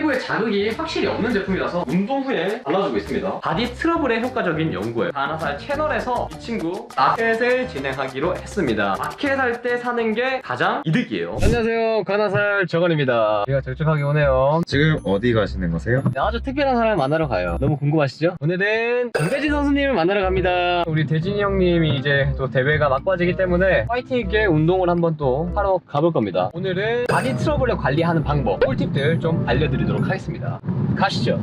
피부에 자극이 확실히 없는 제품이라서 운동 후에 발라주고 있습니다. 바디 트러블에 효과적인 연구예요. 가나살 채널에서 이 친구 마켓을 진행하기로 했습니다. 마켓 할 때 사는 게 가장 이득이에요. 안녕하세요. 가나살 정원입니다. 제가 적적하게 오네요. 지금 어디 가시는 거세요? 네, 아주 특별한 사람을 만나러 가요. 너무 궁금하시죠? 오늘은 정대진 선수님을 만나러 갑니다. 우리 대진이 형님이 이제 또 대회가 막바지기 때문에 파이팅 있게 운동을 한번 또 하러 가볼 겁니다. 오늘은 바디 트러블을 관리하는 방법, 꿀팁들 좀 알려드리도록 하겠습니다. 가시죠.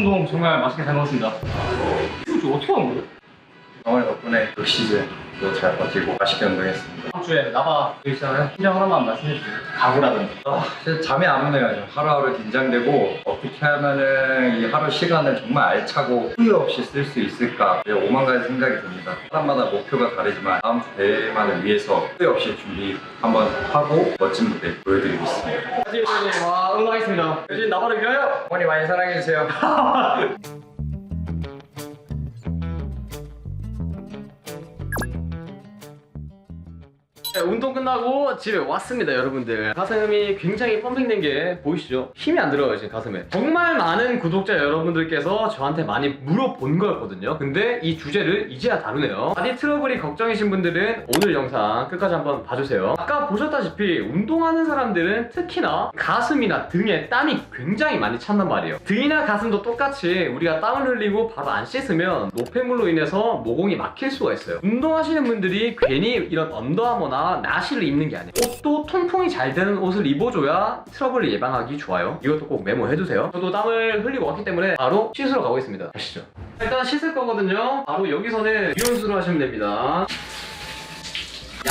가슴동 정말 맛있게 잘 먹었습니다. 이거 어떻게 한 거예요? 어머니 덕분에 그 시즌도 잘 버티고 맛있게 운동했습니다. 다음 주에 나바 있잖아요. 팀장 하나만 말씀해 주세요. 가구라든지. 아, 진짜 잠이 안 오네요. 하루하루 긴장되고 어떻게 하면은 이 하루 시간을 정말 알차고 후회 없이 쓸 수 있을까 오만 가지 생각이 듭니다. 사람마다 목표가 다르지만 다음 주 대회만을 위해서 후회 없이 준비 한번 하고 멋진 무대 보여드리겠습니다. 사진 와 응원하겠습니다. 요즘 나바를 위하여. 어머니 많이 사랑해 주세요. 네, 운동 끝나고 집에 왔습니다, 여러분들. 가슴이 굉장히 펌핑된 게 보이시죠? 힘이 안 들어가요, 지금 가슴에. 정말 많은 구독자 여러분들께서 저한테 많이 물어본 거였거든요. 근데 이 주제를 이제야 다루네요. 바디 트러블이 걱정이신 분들은 오늘 영상 끝까지 한번 봐주세요. 아까 보셨다시피 운동하는 사람들은 특히나 가슴이나 등에 땀이 굉장히 많이 찬단 말이에요. 등이나 가슴도 똑같이 우리가 땀을 흘리고 바로 안 씻으면 노폐물로 인해서 모공이 막힐 수가 있어요. 운동하시는 분들이 괜히 이런 언더아머나 나시를 입는 게 아니에요. 옷도 통풍이 잘 되는 옷을 입어줘야 트러블을 예방하기 좋아요. 이것도 꼭 메모해두세요. 저도 땀을 흘리고 왔기 때문에 바로 씻으러 가보겠습니다. 가시죠. 일단 씻을 거거든요. 바로 여기서는 미온수로 하시면 됩니다.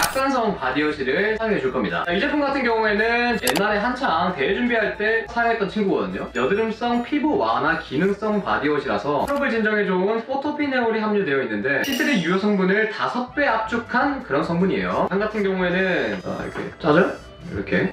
약산성 바디워시를 사용해 줄 겁니다. 자, 이 제품 같은 경우에는 옛날에 한창 대회 준비할 때 사용했던 친구거든요. 여드름성 피부 완화 기능성 바디워시라서 트러블 진정에 좋은 포토피네올이 함유되어 있는데 시트리 유효 성분을 5배 압축한 그런 성분이에요. 향 같은 경우에는 자, 이렇게 짜죠? 이렇게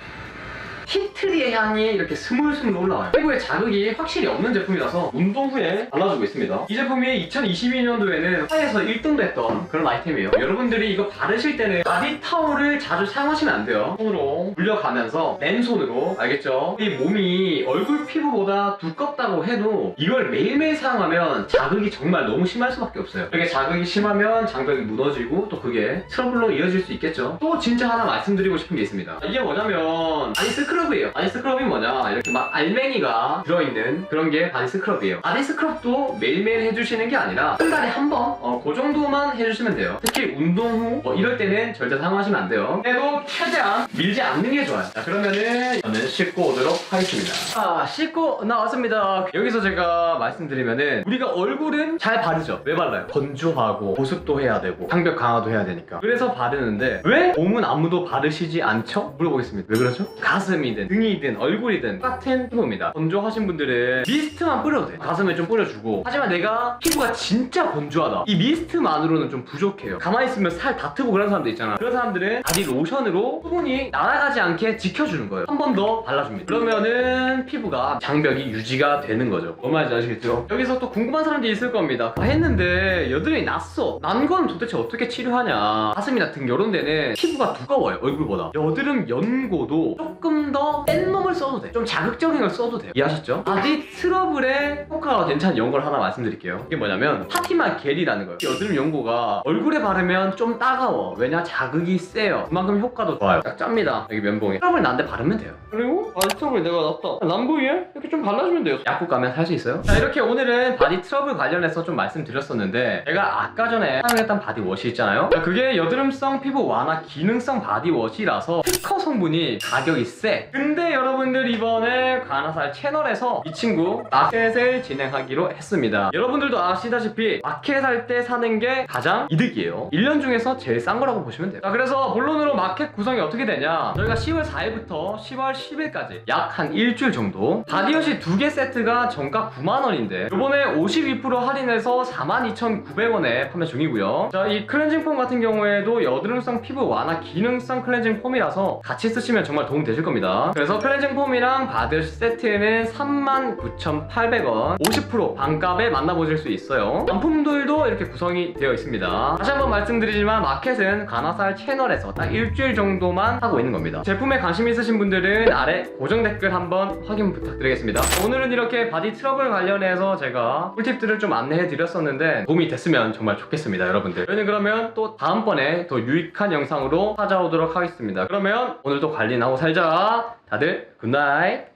티트리의 향이 이렇게 스물스물 올라와요. 피부에 자극이 확실히 없는 제품이라서 운동 후에 발라주고 있습니다. 이 제품이 2022년도에는 사에서 1등도 했던 그런 아이템이에요. 여러분들이 이거 바르실 때는 바디 타올을 자주 사용하시면 안 돼요. 손으로 물려가면서 맨손으로 알겠죠? 이 몸이 얼굴 피부보다 두껍다고 해도 이걸 매일매일 사용하면 자극이 정말 너무 심할 수밖에 없어요. 이렇게 자극이 심하면 장벽이 무너지고 또 그게 트러블로 이어질 수 있겠죠. 또 진짜 하나 말씀드리고 싶은 게 있습니다. 이게 뭐냐면 바디 스크럽이에요. 바디 스크럽이 뭐냐? 이렇게 막 알맹이가 들어있는 그런 게 바디 스크럽이에요. 바디 스크럽도 매일매일 해주시는 게 아니라 한 달에 한 번, 어, 그 정도만 해주시면 돼요. 특히 운동 후, 뭐 이럴 때는 절대 사용하시면 안 돼요. 그래도 최대한 밀지 않는 게 좋아요. 자, 그러면은 저는 씻고 오도록 하겠습니다. 아, 씻고 나왔습니다. 여기서 제가 말씀드리면은 우리가 얼굴은 잘 바르죠. 왜 발라요? 건조하고 보습도 해야 되고 장벽 강화도 해야 되니까. 그래서 바르는데 왜 몸은 아무도 바르시지 않죠? 물어보겠습니다. 왜 그러죠? 가슴이 가슴이든 등이든 얼굴이든 똑같은 피부입니다. 건조하신 분들은 미스트만 뿌려도 돼. 가슴에 좀 뿌려주고. 하지만 내가 피부가 진짜 건조하다. 이 미스트만으로는 좀 부족해요. 가만히 있으면 살 다트고 그런 사람들 있잖아. 그런 사람들은 바디 로션으로 수분이 날아가지 않게 지켜주는 거예요. 한 번 더 발라줍니다. 그러면은 피부가 장벽이 유지가 되는 거죠. 뭔 말인지 아시겠죠? 여기서 또 궁금한 사람들이 있을 겁니다. 아, 했는데 여드름이 났어. 난 건 도대체 어떻게 치료하냐. 가슴이나 등 이런 데는 피부가 두꺼워요. 얼굴보다. 여드름 연고도 조금 더센 놈을 써도 돼. 좀 자극적인 걸 써도 돼요. 이해하셨죠? 바디 트러블에 효과가 괜찮은 연고를 하나 말씀드릴게요. 이게 뭐냐면 파티마 겔이라는 거예요. 여드름 연고가 얼굴에 바르면 좀 따가워. 왜냐? 자극이 세요. 그만큼 효과도 좋아요. 딱 짭니다. 여기 면봉에. 트러블 난데 바르면 돼요. 그리고 바디 트러블 내가 났다. 남부위에 이렇게 좀 발라주면 돼요. 약국 가면 살 수 있어요? 자 이렇게 오늘은 바디 트러블 관련해서 좀 말씀드렸었는데 제가 아까 전에 사용했던 바디워시 있잖아요. 자, 그게 여드름성 피부 완화 기능성 바디워시라서 특허 성분이 가격이 세. 근데 여러분들 이번에 관아살 채널에서 이 친구 마켓을 진행하기로 했습니다. 여러분들도 아시다시피 마켓 할 때 사는 게 가장 이득이에요. 1년 중에서 제일 싼 거라고 보시면 돼요. 자, 그래서 본론으로 마켓 구성이 어떻게 되냐? 저희가 10월 4일부터 10월 10일까지 약 한 일주일 정도 바디워시 두 개 세트가 정가 9만 원인데 이번에 52% 할인해서 42,900원에 판매 중이고요. 자, 이 클렌징 폼 같은 경우에도 여드름성 피부 완화 기능성 클렌징 폼이라서 같이 쓰시면 정말 도움 되실 겁니다. 그래서 클렌징 폼이랑 바디워시 세트는 39,800원 50% 반값에 만나보실 수 있어요. 단품들도 이렇게 구성이 되어 있습니다. 다시 한번 말씀드리지만 마켓은 가나살 채널에서 딱 일주일 정도만 하고 있는 겁니다. 제품에 관심 있으신 분들은 아래 고정 댓글 한번 확인 부탁드리겠습니다. 오늘은 이렇게 바디 트러블 관련해서 제가 꿀팁들을 좀 안내해 드렸었는데 도움이 됐으면 정말 좋겠습니다, 여러분들. 저희는 그러면 또 다음번에 더 유익한 영상으로 찾아오도록 하겠습니다. 그러면 오늘도 관리하고 살자. 다들 굿나잇.